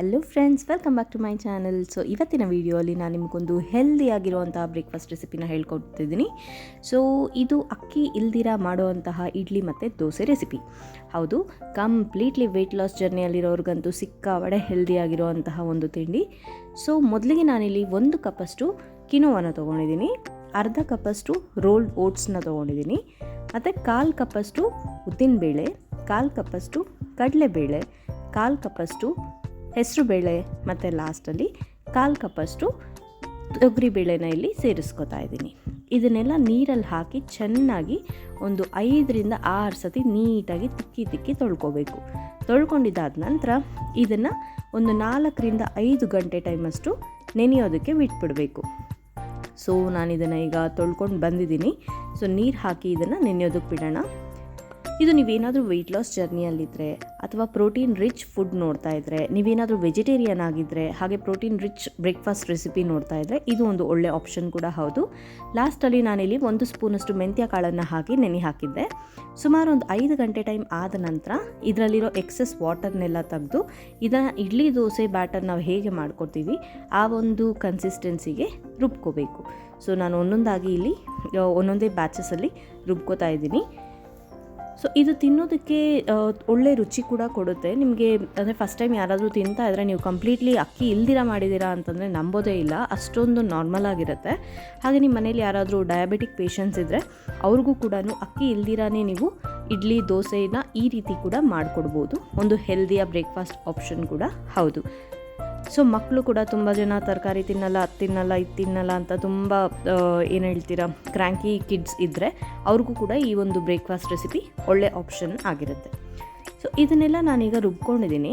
Hello friends welcome back to my channel so ಇವತ್ತಿನ ವೀಡಿಯೋಲಿ ನಾನು ನಿಮಗೊಂದು ಹೆಲ್ದಿಯಾಗಿರುವಂತಹ ಬ್ರೇಕ್ಫಾಸ್ಟ್ ರೆಸಿಪಿನ ಹೇಳ್ಕೊಡ್ತಿದ್ದೀನಿ. ಸೊ ಇದು ಅಕ್ಕಿ ಇಲ್ದಿರ ಮಾಡುವಂತಹ ಇಡ್ಲಿ ಮತ್ತು ದೋಸೆ ರೆಸಿಪಿ ಹೌದು ಕಂಪ್ಲೀಟ್ಲಿ ವೆಯ್ಟ್ ಲಾಸ್ ಜರ್ನಿಯಲ್ಲಿರೋರ್ಗಂತೂ ಹೆಲ್ದಿ ಹೆಲ್ದಿಯಾಗಿರುವಂತಹ ಒಂದು ತಿಂಡಿ. ಸೊ ಮೊದಲಿಗೆ ನಾನಿಲ್ಲಿ ಒಂದು ಕಪ್ಪಷ್ಟು ಕಿನೋವನ್ನು ತೊಗೊಂಡಿದ್ದೀನಿ. ಅರ್ಧ ಕಪ್ಪಷ್ಟು ರೋಲ್ಡ್ ಓಟ್ಸ್ನ ತೊಗೊಂಡಿದ್ದೀನಿ. ಮತ್ತು ಕಾಲು ಕಪ್ಪಷ್ಟು ಉದ್ದಿನಬೇಳೆ, ಕಾಲು ಕಪ್ಪಷ್ಟು ಕಡಲೆಬೇಳೆ, ಕಾಲು ಕಪ್ಪಷ್ಟು ಹೆಸರುಬೇಳೆ ಮತ್ತು ಲಾಸ್ಟಲ್ಲಿ ಕಾಲು ಕಪ್ಪಷ್ಟು ತೊಗರಿಬೇಳೆನ ಇಲ್ಲಿ ಸೇರಿಸ್ಕೊತಾ ಇದ್ದೀನಿ. ಇದನ್ನೆಲ್ಲ ನೀರಲ್ಲಿ ಹಾಕಿ ಚೆನ್ನಾಗಿ ಒಂದು ಐದರಿಂದ ಆರು ಸತಿ ನೀಟಾಗಿ ತಿಕ್ಕಿ ತಿಕ್ಕಿ ತೊಳ್ಕೊಬೇಕು. ತೊಳ್ಕೊಂಡಿದ್ದಾದ ನಂತರ ಇದನ್ನು ಒಂದು ನಾಲ್ಕರಿಂದ ಐದು ಗಂಟೆ ಟೈಮಷ್ಟು ನೆನೆಯೋದಕ್ಕೆ ಬಿಟ್ಬಿಡಬೇಕು. ಸೊ ನಾನು ಇದನ್ನು ಈಗ ತೊಳ್ಕೊಂಡು ಬಂದಿದ್ದೀನಿ. ಸೊ ನೀರು ಹಾಕಿ ಇದನ್ನು ನೆನೆಯೋದಕ್ಕೆ ಬಿಡೋಣ. ಇದು ನೀವೇನಾದರೂ ವೆಯ್ಟ್ ಲಾಸ್ ಜರ್ನಿಯಲ್ಲಿದ್ದರೆ ಅಥವಾ ಪ್ರೋಟೀನ್ ರಿಚ್ ಫುಡ್ ನೋಡ್ತಾ ಇದ್ದರೆ ನೀವೇನಾದರೂ ವೆಜಿಟೇರಿಯನ್ ಆಗಿದ್ದರೆ ಹಾಗೆ ಪ್ರೋಟೀನ್ ರಿಚ್ ಬ್ರೇಕ್ಫಾಸ್ಟ್ ರೆಸಿಪಿ ನೋಡ್ತಾ ಇದ್ದರೆ ಇದು ಒಂದು ಒಳ್ಳೆ ಆಪ್ಷನ್ ಕೂಡ ಹೌದು. ಲಾಸ್ಟಲ್ಲಿ ನಾನಿಲ್ಲಿ ಒಂದು ಸ್ಪೂನಷ್ಟು ಮೆಂತ್ಯ ಕಾಳನ್ನು ಹಾಕಿ ನೆನೆ ಹಾಕಿದ್ದೆ. ಸುಮಾರು ಒಂದು ಐದು ಗಂಟೆ ಟೈಮ್ ಆದ ನಂತರ ಇದರಲ್ಲಿರೋ ಎಕ್ಸೆಸ್ ವಾಟರ್ನೆಲ್ಲ ತೆಗೆದು ಇದನ್ನು ಇಡ್ಲಿ ದೋಸೆ ಬ್ಯಾಟರ್ ನಾವು ಹೇಗೆ ಮಾಡ್ಕೊತೀವಿ ಆ ಒಂದು ಕನ್ಸಿಸ್ಟೆನ್ಸಿಗೆ ರುಬ್ಕೋಬೇಕು. ಸೊ ನಾನು ಒಂದೊಂದಾಗಿ ಇಲ್ಲಿ ಒಂದೊಂದೇ ಬ್ಯಾಚಸ್ಸಲ್ಲಿ ರುಬ್ಕೋತಾ ಇದ್ದೀನಿ. ಸೊ ಇದು ತಿನ್ನೋದಕ್ಕೆ ಒಳ್ಳೆ ರುಚಿ ಕೂಡ ಕೊಡುತ್ತೆ. ನಿಮಗೆ, ಅಂದರೆ ಫಸ್ಟ್ ಟೈಮ್ ಯಾರಾದರೂ ತಿಂತಾ ಇದ್ರೆ ನೀವು ಕಂಪ್ಲೀಟ್ಲಿ ಅಕ್ಕಿ ಇಲ್ದಿರ ಮಾಡಿದ್ದೀರಾ ಅಂತಂದರೆ ನಂಬೋದೇ ಇಲ್ಲ. ಅಷ್ಟೊಂದು ನಾರ್ಮಲ್ ಆಗಿರುತ್ತೆ. ಹಾಗೆ ನಿಮ್ಮ ಮನೇಲಿ ಯಾರಾದರೂ ಡಯಾಬಿಟಿಕ್ ಪೇಷಂಟ್ಸ್ ಇದ್ದರೆ ಅವ್ರಿಗೂ ಕೂಡ ಅಕ್ಕಿ ಇಲ್ದಿರಾನೇ ನೀವು ಇಡ್ಲಿ, ದೋಸೆನ ಈ ರೀತಿ ಕೂಡ ಮಾಡಿಕೊಡ್ಬೋದು. ಒಂದು ಹೆಲ್ದಿಯ ಬ್ರೇಕ್ಫಾಸ್ಟ್ ಆಪ್ಷನ್ ಕೂಡ ಹೌದು. ಸೊ ಮಕ್ಕಳು ಕೂಡ ತುಂಬ ಜನ ತರಕಾರಿ ತಿನ್ನಲ್ಲ, ಅದು ತಿನ್ನಲ್ಲ, ಇದು ತಿನ್ನಲ್ಲ ಅಂತ ತುಂಬ ಏನು ಹೇಳ್ತೀರಾ ಕ್ರ್ಯಾಂಕಿ ಕಿಡ್ಸ್ ಇದ್ದರೆ ಅವ್ರಿಗೂ ಕೂಡ ಈ ಒಂದು ಬ್ರೇಕ್ಫಾಸ್ಟ್ ರೆಸಿಪಿ ಒಳ್ಳೆ ಆಪ್ಷನ್ ಆಗಿರುತ್ತೆ. ಸೊ ಇದನ್ನೆಲ್ಲ ನಾನೀಗ ರುಬ್ಕೊಂಡಿದ್ದೀನಿ.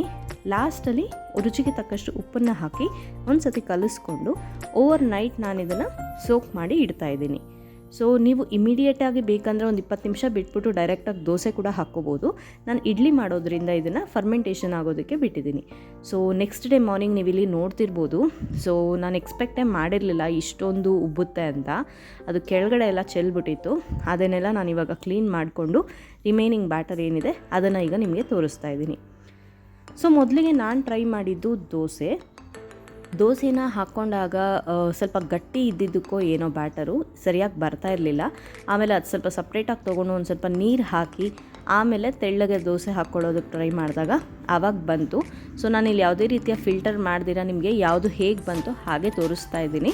ಲಾಸ್ಟಲ್ಲಿ ರುಚಿಗೆ ತಕ್ಕಷ್ಟು ಉಪ್ಪನ್ನು ಹಾಕಿ ಒಂದು ಸತಿ ಕಲಿಸ್ಕೊಂಡು ಓವರ್ ನೈಟ್ ನಾನು ಇದನ್ನು ಸೋಕ್ ಮಾಡಿ ಇಡ್ತಾ ಇದ್ದೀನಿ. ಸೊ ನೀವು ಇಮಿಡಿಯೇಟಾಗಿ ಬೇಕಂದರೆ ಒಂದು ಇಪ್ಪತ್ತು ನಿಮಿಷ ಬಿಟ್ಬಿಟ್ಟು ಡೈರೆಕ್ಟಾಗಿ ದೋಸೆ ಕೂಡ ಹಾಕ್ಕೋಬೋದು. ನಾನು ಇಡ್ಲಿ ಮಾಡೋದ್ರಿಂದ ಇದನ್ನು ಫರ್ಮೆಂಟೇಷನ್ ಆಗೋದಕ್ಕೆ ಬಿಟ್ಟಿದ್ದೀನಿ ಸೊ ನೆಕ್ಸ್ಟ್ ಡೇ ಮಾರ್ನಿಂಗ್ ನೀವು ಇಲ್ಲಿ ನೋಡ್ತಿರ್ಬೋದು. ಸೊ ನಾನು ಎಕ್ಸ್ಪೆಕ್ಟೇ ಮಾಡಿರಲಿಲ್ಲ, ಇಷ್ಟೊಂದು ಉಬ್ಬುತ್ತೆ ಅಂತ. ಅದು ಕೆಳಗಡೆ ಎಲ್ಲ ಚೆಲ್ಬಿಟ್ಟಿತ್ತು. ಅದನ್ನೆಲ್ಲ ನಾನು ಇವಾಗ ಕ್ಲೀನ್ ಮಾಡಿಕೊಂಡು ರಿಮೈನಿಂಗ್ ಬ್ಯಾಟರ್ ಏನಿದೆ, ಅದನ್ನು ಈಗ ನಿಮಗೆ ತೋರಿಸ್ತಾ ಇದ್ದೀನಿ ಸೊ ಮೊದಲಿಗೆ ನಾನು ಟ್ರೈ ಮಾಡಿದ್ದು ದೋಸೆ. ದೋಸೆನ ಹಾಕ್ಕೊಂಡಾಗ ಸ್ವಲ್ಪ ಗಟ್ಟಿ ಇದ್ದಿದ್ದಕ್ಕೋ ಏನೋ ಬ್ಯಾಟರು, ಸರಿಯಾಗಿ ಬರ್ತಾ ಇರಲಿಲ್ಲ. ಆಮೇಲೆ ಅದು ಸ್ವಲ್ಪ ಸಪ್ರೇಟಾಗಿ ತೊಗೊಂಡು ಒಂದು ಸ್ವಲ್ಪ ನೀರು ಹಾಕಿ, ಆಮೇಲೆ ತೆಳ್ಳಗೆ ದೋಸೆ ಹಾಕ್ಕೊಳ್ಳೋದಕ್ಕೆ ಟ್ರೈ ಮಾಡಿದಾಗ ಆವಾಗ ಬಂತು. ಸೊ ನಾನು ಇಲ್ಲಿ ಯಾವುದೇ ರೀತಿಯ ಫಿಲ್ಟರ್ ಮಾಡ್ದಿರ, ನಿಮಗೆ ಯಾವುದು ಹೇಗೆ ಬಂತು ಹಾಗೆ ತೋರಿಸ್ತಾ ಇದ್ದೀನಿ.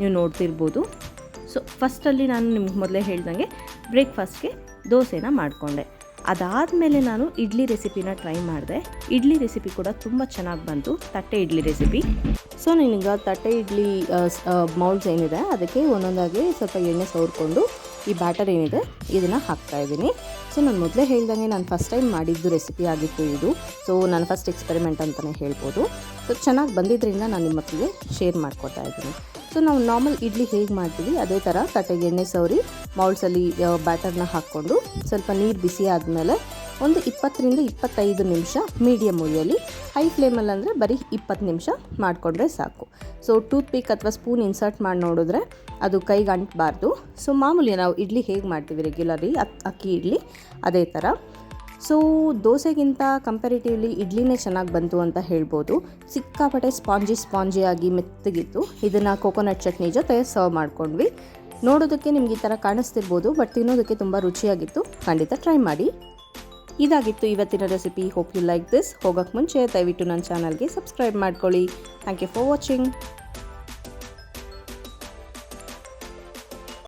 ನೀವು ನೋಡ್ತಿರ್ಬೋದು. ಸೊ ಫಸ್ಟಲ್ಲಿ ನಾನು ನಿಮ್ಗೆ ಮೊದಲೇ ಹೇಳ್ದಂಗೆ ಬ್ರೇಕ್ಫಾಸ್ಟ್ಗೆ ದೋಸೆನ ಮಾಡಿಕೊಂಡೆ. ಅದಾದಮೇಲೆ ನಾನು ಇಡ್ಲಿ ರೆಸಿಪಿನ ಟ್ರೈ ಮಾಡಿದೆ. ಇಡ್ಲಿ ರೆಸಿಪಿ ಕೂಡ ತುಂಬ ಚೆನ್ನಾಗಿ ಬಂತು. ತಟ್ಟೆ ಇಡ್ಲಿ ರೆಸಿಪಿ. ಸೊ ನಾನೀಗ ತಟ್ಟೆ ಇಡ್ಲಿ ಮೌಲ್ಡ್ಸ್ ಏನಿದೆ, ಅದಕ್ಕೆ ಒಂದೊಂದಾಗಿ ಸ್ವಲ್ಪ ಎಣ್ಣೆ ಸವರ್ಕೊಂಡು ಈ ಬ್ಯಾಟರ್ ಏನಿದೆ, ಇದನ್ನು ಹಾಕ್ತಾ ಇದ್ದೀನಿ. ಸೊ ನಾನು ಮೊದಲೇ ಹೇಳ್ದಂಗೆ ನಾನು ಫಸ್ಟ್ ಟೈಮ್ ಮಾಡಿದ್ದು ರೆಸಿಪಿ ಆಗಿತ್ತು ಇದು. ಸೊ ನಾನು ಫಸ್ಟ್ ಎಕ್ಸ್ಪೆರಿಮೆಂಟ್ ಅಂತಲೇ ಹೇಳ್ಬೋದು. ಸೊ ಚೆನ್ನಾಗಿ ಬಂದಿದ್ದರಿಂದ ನಾನು ನಿಮ್ಮ ಮಕ್ಕಳಿಗೆ ಶೇರ್ ಮಾಡ್ಕೊತಾ ಇದ್ದೀನಿ. ಸೊ ನಾವು ನಾರ್ಮಲ್ ಇಡ್ಲಿ ಹೇಗೆ ಮಾಡ್ತೀವಿ, ಅದೇ ಥರ ತಟ್ಟೆಗೆ ಎಣ್ಣೆ ಸವರಿ ಮೌಲ್ಸಲ್ಲಿ ಬ್ಯಾಟರ್ನ ಹಾಕ್ಕೊಂಡು ಸ್ವಲ್ಪ ನೀರು ಬಿಸಿ ಆದಮೇಲೆ ಒಂದು ಇಪ್ಪತ್ತರಿಂದ ಇಪ್ಪತ್ತೈದು ನಿಮಿಷ ಮೀಡಿಯಮ್ ಉರಿಯಲ್ಲಿ ಹೈ ಫ್ಲೇಮಲ್ಲಿ ಅಂದರೆ ಬರೀ ಇಪ್ಪತ್ತು ನಿಮಿಷ ಮಾಡಿಕೊಂಡ್ರೆ ಸಾಕು. ಸೊ ಟೂತ್ ಪಿಕ್ ಅಥವಾ ಸ್ಪೂನ್ ಇನ್ಸರ್ಟ್ ಮಾಡಿ ನೋಡಿದ್ರೆ ಅದು ಕೈಗೆ ಅಂಟಬಾರ್ದು ಸೊ ಮಾಮೂಲಿ ನಾವು ಇಡ್ಲಿ ಹೇಗೆ ಮಾಡ್ತೀವಿ ರೆಗ್ಯುಲರ್ಲಿ ಅಕ್ಕಿ ಇಡ್ಲಿ, ಅದೇ ಥರ ಸೊ ದೋಸೆಗಿಂತ ಕಂಪ್ಯಾರಿಟಿವ್ಲಿ ಇಡ್ಲಿನೇ ಚೆನ್ನಾಗಿ ಬಂತು ಅಂತ ಹೇಳ್ಬೋದು. ಸಿಕ್ಕಾಪಟ್ಟೆ ಸ್ಪಾಂಜಿ ಸ್ಪಾಂಜಿ ಆಗಿ ಮೆತ್ತಗಿತ್ತು. ಇದನ್ನು ಕೋಕೋನಟ್ ಚಟ್ನಿ ಜೊತೆ ಸರ್ವ್ ಮಾಡ್ಕೊಂಡ್ವಿ. ನೋಡೋದಕ್ಕೆ ನಿಮ್ಗೆ ಈ ಥರ ಕಾಣಿಸ್ತಿರ್ಬೋದು ಬಟ್ ತಿನ್ನೋದಕ್ಕೆ ತುಂಬ ರುಚಿಯಾಗಿತ್ತು. ಖಂಡಿತ ಟ್ರೈ ಮಾಡಿ. ಇದಾಗಿತ್ತು ಇವತ್ತಿನ recipe hope you like this ಹೋಗೋಕ್ಕೆ ಮುಂಚೆ ದಯವಿಟ್ಟು ನನ್ನ ಚಾನಲ್ಗೆ ಸಬ್ಸ್ಕ್ರೈಬ್ ಮಾಡ್ಕೊಳ್ಳಿ. Thank you for watching